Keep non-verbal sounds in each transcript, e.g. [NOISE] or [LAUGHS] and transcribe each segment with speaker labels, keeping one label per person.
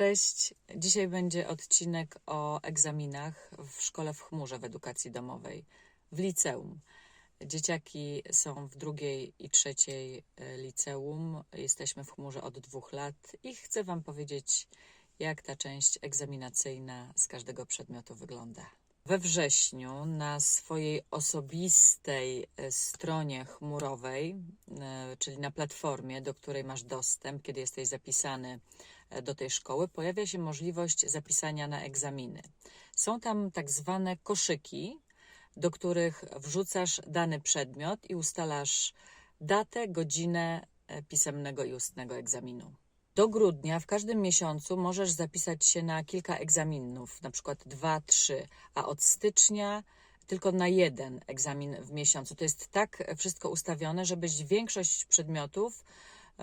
Speaker 1: Cześć. Dzisiaj będzie odcinek o egzaminach w szkole w chmurze w edukacji domowej, w liceum. Dzieciaki są w drugiej i trzeciej e, liceum. Jesteśmy w chmurze od dwóch lat i chcę Wam powiedzieć, jak ta część egzaminacyjna z każdego przedmiotu wygląda. We wrześniu na swojej osobistej e, stronie chmurowej, e, czyli na platformie, do której masz dostęp, kiedy jesteś zapisany do tej szkoły, pojawia się możliwość zapisania na egzaminy. Są tam tak zwane koszyki, do których wrzucasz dany przedmiot i ustalasz datę, godzinę e, pisemnego i ustnego egzaminu. Do grudnia w każdym miesiącu możesz zapisać się na kilka egzaminów, na przykład dwa, trzy, a od stycznia tylko na jeden egzamin w miesiącu. To jest tak wszystko ustawione, żebyś większość przedmiotów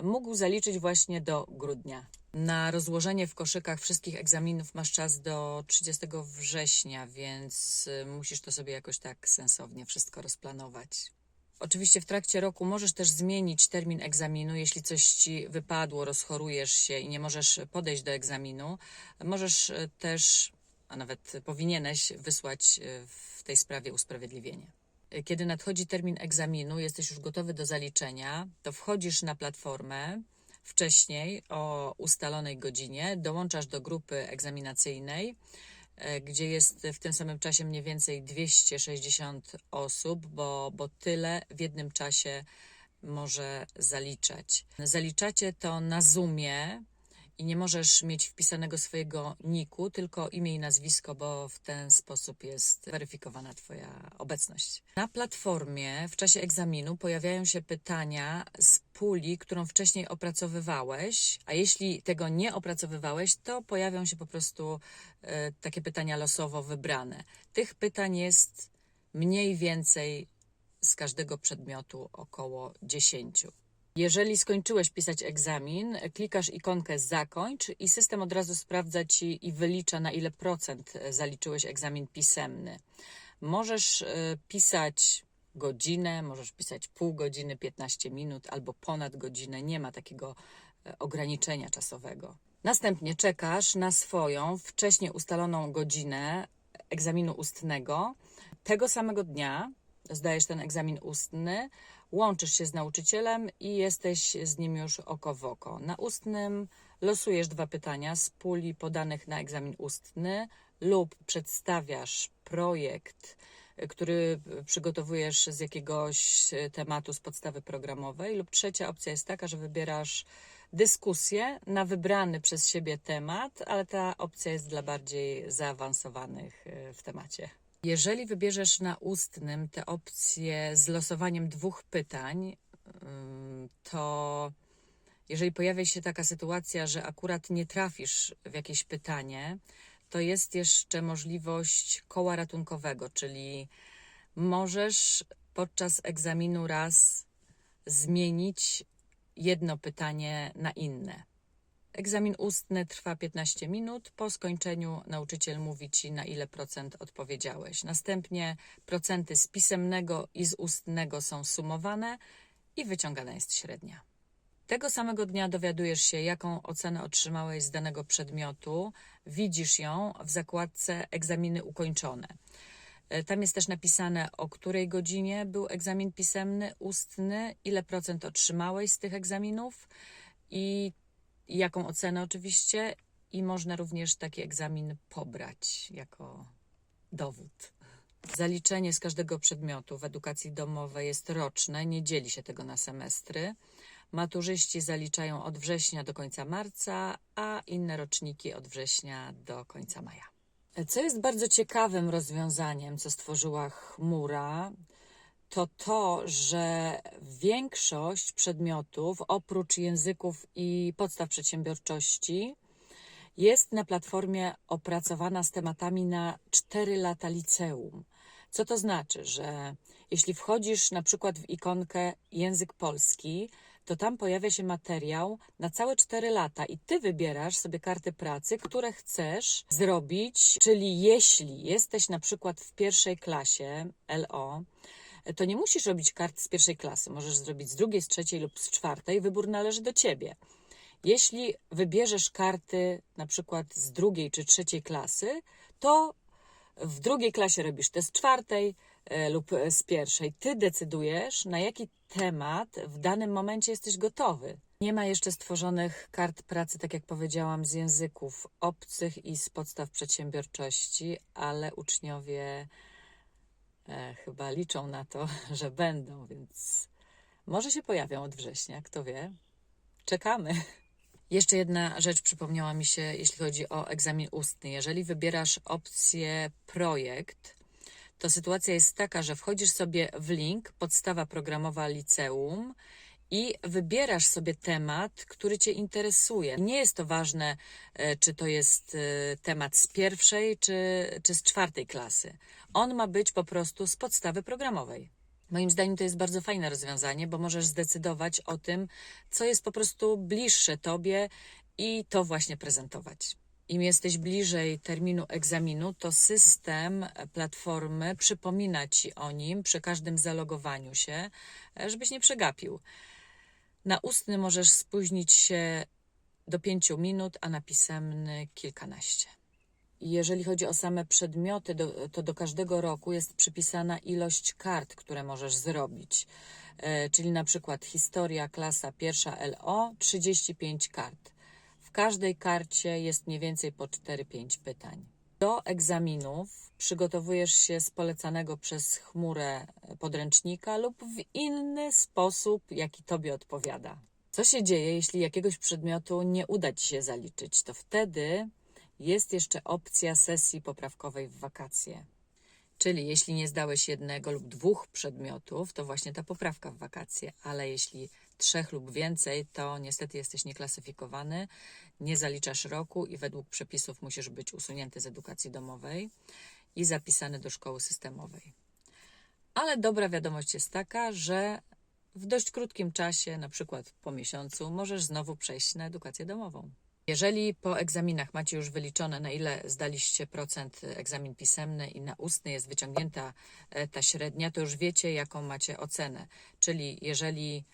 Speaker 1: mógł zaliczyć właśnie do grudnia. Na rozłożenie w koszykach wszystkich egzaminów masz czas do 30 września, więc y, musisz to sobie jakoś tak sensownie wszystko rozplanować. Oczywiście w trakcie roku możesz też zmienić termin egzaminu, jeśli coś ci wypadło, rozchorujesz się i nie możesz podejść do egzaminu. Możesz e, też, a nawet powinieneś wysłać e, w tej sprawie usprawiedliwienie. Kiedy nadchodzi termin egzaminu, jesteś już gotowy do zaliczenia, to wchodzisz na platformę wcześniej o ustalonej godzinie, dołączasz do grupy egzaminacyjnej e, gdzie jest w tym samym czasie mniej więcej 260 osób, bo, bo tyle w jednym czasie może zaliczać. Zaliczacie to na Zoomie i nie możesz mieć wpisanego swojego niku, tylko imię i nazwisko, bo w ten sposób jest weryfikowana Twoja obecność. Na platformie w czasie egzaminu pojawiają się pytania z puli, którą wcześniej opracowywałeś, a jeśli tego nie opracowywałeś, to pojawią się po prostu e, takie pytania losowo wybrane. Tych pytań jest mniej więcej z każdego przedmiotu około 10. Jeżeli skończyłeś pisać egzamin, klikasz ikonkę zakończ i system od razu sprawdza ci i wylicza na ile procent e, zaliczyłeś egzamin pisemny. Możesz e, pisać godzinę, możesz pisać pół godziny, 15 minut albo ponad godzinę. Nie ma takiego e, ograniczenia czasowego. Następnie czekasz na swoją wcześniej ustaloną godzinę egzaminu ustnego. Tego samego dnia zdajesz ten egzamin ustny, łączysz się z nauczycielem i jesteś z nim już oko w oko. Na ustnym losujesz dwa pytania z puli podanych na egzamin ustny lub przedstawiasz projekt, który przygotowujesz z jakiegoś tematu z podstawy programowej, lub trzecia opcja jest taka, że wybierasz dyskusję na wybrany przez siebie temat, ale ta opcja jest dla bardziej zaawansowanych e, w temacie. Jeżeli wybierzesz na ustnym tę opcję z losowaniem dwóch pytań, ym, to jeżeli pojawia się taka sytuacja, że akurat nie trafisz w jakieś pytanie, to jest jeszcze możliwość koła ratunkowego, czyli możesz podczas egzaminu raz zmienić jedno pytanie na inne. Egzamin ustny trwa 15 minut. Po skończeniu nauczyciel mówi ci, na ile procent odpowiedziałeś. Następnie procenty z pisemnego i z ustnego są sumowane i wyciągana jest średnia. Tego samego dnia dowiadujesz się, jaką ocenę otrzymałeś z danego przedmiotu. Widzisz ją w zakładce egzaminy ukończone. E, Tam jest też napisane, o której godzinie był egzamin pisemny, ustny, ile procent otrzymałeś z tych egzaminów i jaką ocenę oczywiście. I można również taki egzamin pobrać jako dowód. Zaliczenie z każdego przedmiotu w edukacji domowej jest roczne, nie dzieli się tego na semestry. Maturzyści zaliczają od września do końca marca, a inne roczniki od września do końca maja. Co jest bardzo ciekawym rozwiązaniem, co stworzyła chmura, to to, że większość przedmiotów, oprócz języków i podstaw przedsiębiorczości, jest na platformie opracowana z tematami na 4 lata liceum. Co to znaczy, że jeśli wchodzisz na przykład w ikonkę język polski, to tam pojawia się materiał na całe 4 lata i ty wybierasz sobie karty pracy, które chcesz zrobić, czyli jeśli jesteś na przykład w pierwszej klasie LO, to nie musisz robić kart z pierwszej klasy. Możesz zrobić z drugiej, z trzeciej lub z czwartej. Wybór należy do ciebie. Jeśli wybierzesz karty na przykład z drugiej czy trzeciej klasy, to w drugiej klasie robisz test czwartej e, lub e, z pierwszej. Ty decydujesz, na jaki temat w danym momencie jesteś gotowy. Nie ma jeszcze stworzonych kart pracy, tak jak powiedziałam, z języków obcych i z podstaw przedsiębiorczości, ale uczniowie chyba liczą na to, [LAUGHS] że będą, więc może się pojawią od września, kto wie. Czekamy. [LAUGHS] Jeszcze jedna rzecz przypomniała mi się, jeśli chodzi o egzamin ustny. Jeżeli wybierasz opcję projekt, to sytuacja jest taka, że wchodzisz sobie w link podstawa programowa liceum i wybierasz sobie temat, który Cię interesuje. Nie jest to ważne, e, czy to jest e, temat z pierwszej, czy, czy z czwartej klasy. On ma być po prostu z podstawy programowej. Moim zdaniem to jest bardzo fajne rozwiązanie, bo możesz zdecydować o tym, co jest po prostu bliższe Tobie i to właśnie prezentować. Im jesteś bliżej terminu egzaminu, to system platformy przypomina Ci o nim przy każdym zalogowaniu się, e, żebyś nie przegapił. Na ustny możesz spóźnić się do 5 minut, a na pisemny kilkanaście. Jeżeli chodzi o same przedmioty, to do każdego roku jest przypisana ilość kart, które możesz zrobić. E, czyli na przykład historia, klasa pierwsza LO, 35 kart. W każdej karcie jest mniej więcej po 4-5 pytań. Do egzaminów przygotowujesz się z polecanego przez chmurę podręcznika lub w inny sposób, jaki tobie odpowiada. Co się dzieje, jeśli jakiegoś przedmiotu nie uda ci się zaliczyć? To wtedy jest jeszcze opcja sesji poprawkowej w wakacje. Czyli jeśli nie zdałeś jednego lub dwóch przedmiotów, to właśnie ta poprawka w wakacje, ale jeśli trzech lub więcej, to niestety jesteś nieklasyfikowany, nie zaliczasz roku i według przepisów musisz być usunięty z edukacji domowej i zapisany do szkoły systemowej. Ale dobra wiadomość jest taka, że w dość krótkim czasie, na przykład po miesiącu, możesz znowu przejść na edukację domową. Jeżeli po egzaminach macie już wyliczone, na ile zdaliście procent egzamin pisemny i na ustny jest wyciągnięta e, ta średnia, to już wiecie, jaką macie ocenę. Czyli jeżeli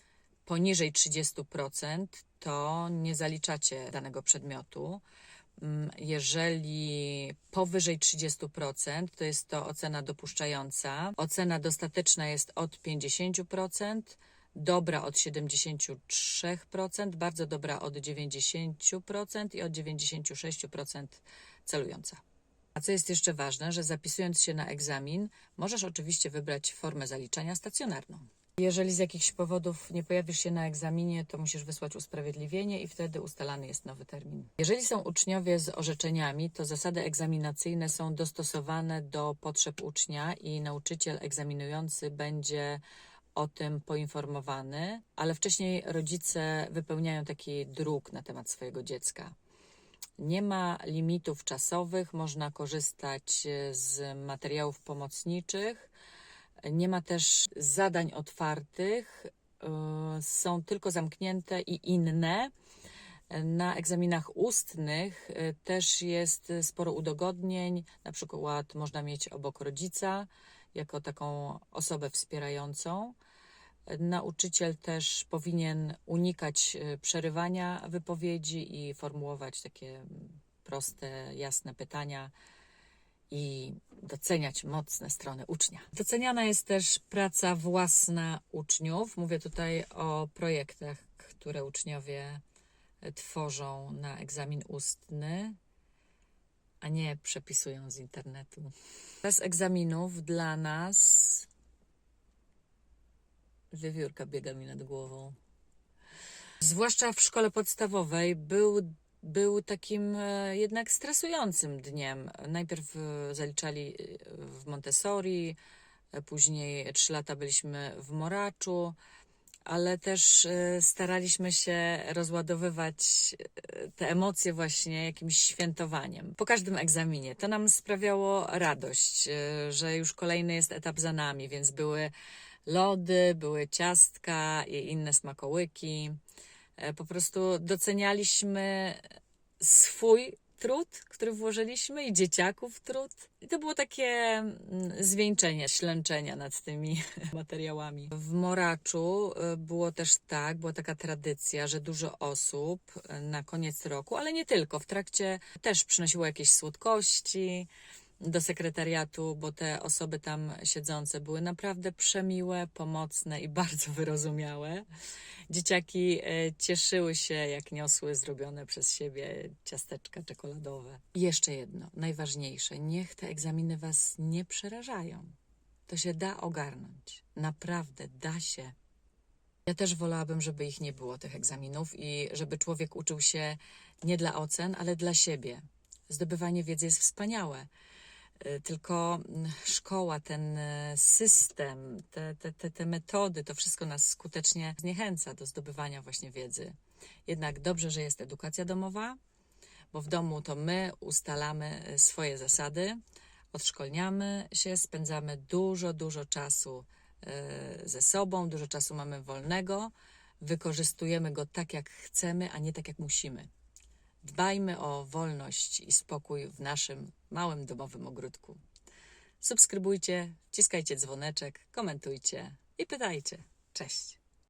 Speaker 1: poniżej 30%, to nie zaliczacie danego przedmiotu. Mm, Jeżeli powyżej 30%, to jest to ocena dopuszczająca. Ocena dostateczna jest od 50%, dobra od 73%, bardzo dobra od 90% i od 96% celująca. A co jest jeszcze ważne, że zapisując się na egzamin, możesz oczywiście wybrać formę zaliczania stacjonarną. Jeżeli z jakichś powodów nie pojawisz się na egzaminie, to musisz wysłać usprawiedliwienie i wtedy ustalany jest nowy termin. Jeżeli są uczniowie z orzeczeniami, to zasady egzaminacyjne są dostosowane do potrzeb ucznia i nauczyciel egzaminujący będzie o tym poinformowany, ale wcześniej rodzice wypełniają taki druk na temat swojego dziecka. Nie ma limitów czasowych, można korzystać z materiałów pomocniczych. Nie ma też zadań otwartych, yy, są tylko zamknięte i inne. Na egzaminach ustnych yy, też jest sporo udogodnień. Na przykład można mieć obok rodzica jako taką osobę wspierającą. Nauczyciel też powinien unikać yy, przerywania wypowiedzi i formułować takie proste, jasne pytania i doceniać mocne strony ucznia. Doceniana jest też praca własna uczniów. Mówię tutaj o projektach, które uczniowie tworzą na egzamin ustny, a nie przepisują z internetu. Bez egzaminów dla nas wiewiórka biega mi nad głową. Zwłaszcza w szkole podstawowej był był takim e, jednak stresującym dniem. Najpierw e, zaliczali e, w Montessori, później trzy lata byliśmy w Moraczu, ale też staraliśmy się rozładowywać te emocje właśnie jakimś świętowaniem. Po każdym egzaminie to nam sprawiało radość, że już kolejny jest etap za nami, więc były lody, były ciastka i inne smakołyki. E, Po prostu docenialiśmy swój trud, który włożyliśmy i dzieciaków trud. I to było takie mm, zwieńczenie, ślęczenia nad tymi [LAUGHS] materiałami. W Moraczu y, było też tak, była taka tradycja, że dużo osób y, na koniec roku, ale nie tylko, w trakcie też przynosiło jakieś słodkości do sekretariatu, bo te osoby tam siedzące były naprawdę przemiłe, pomocne i [LAUGHS] bardzo wyrozumiałe. Dzieciaki e, cieszyły się, jak niosły zrobione przez siebie ciasteczka czekoladowe. I jeszcze jedno, najważniejsze, niech te egzaminy Was nie przerażają. To się da ogarnąć. Naprawdę da się. Ja też wolałabym, żeby ich nie było, tych egzaminów, i żeby człowiek uczył się nie dla ocen, ale dla siebie. Zdobywanie wiedzy jest wspaniałe. Y, Tylko mm, szkoła, ten y, system, te, te, te, te metody, to wszystko nas skutecznie zniechęca do zdobywania właśnie wiedzy. Jednak dobrze, że jest edukacja domowa, bo w domu to my ustalamy y, swoje zasady, odszkolniamy się, spędzamy dużo, dużo czasu ze sobą, dużo czasu mamy wolnego, wykorzystujemy go tak, jak chcemy, a nie tak, jak musimy. Dbajmy o wolność i spokój w naszym małym domowym ogródku. Subskrybujcie, wciskajcie dzwoneczek, komentujcie i pytajcie. Cześć!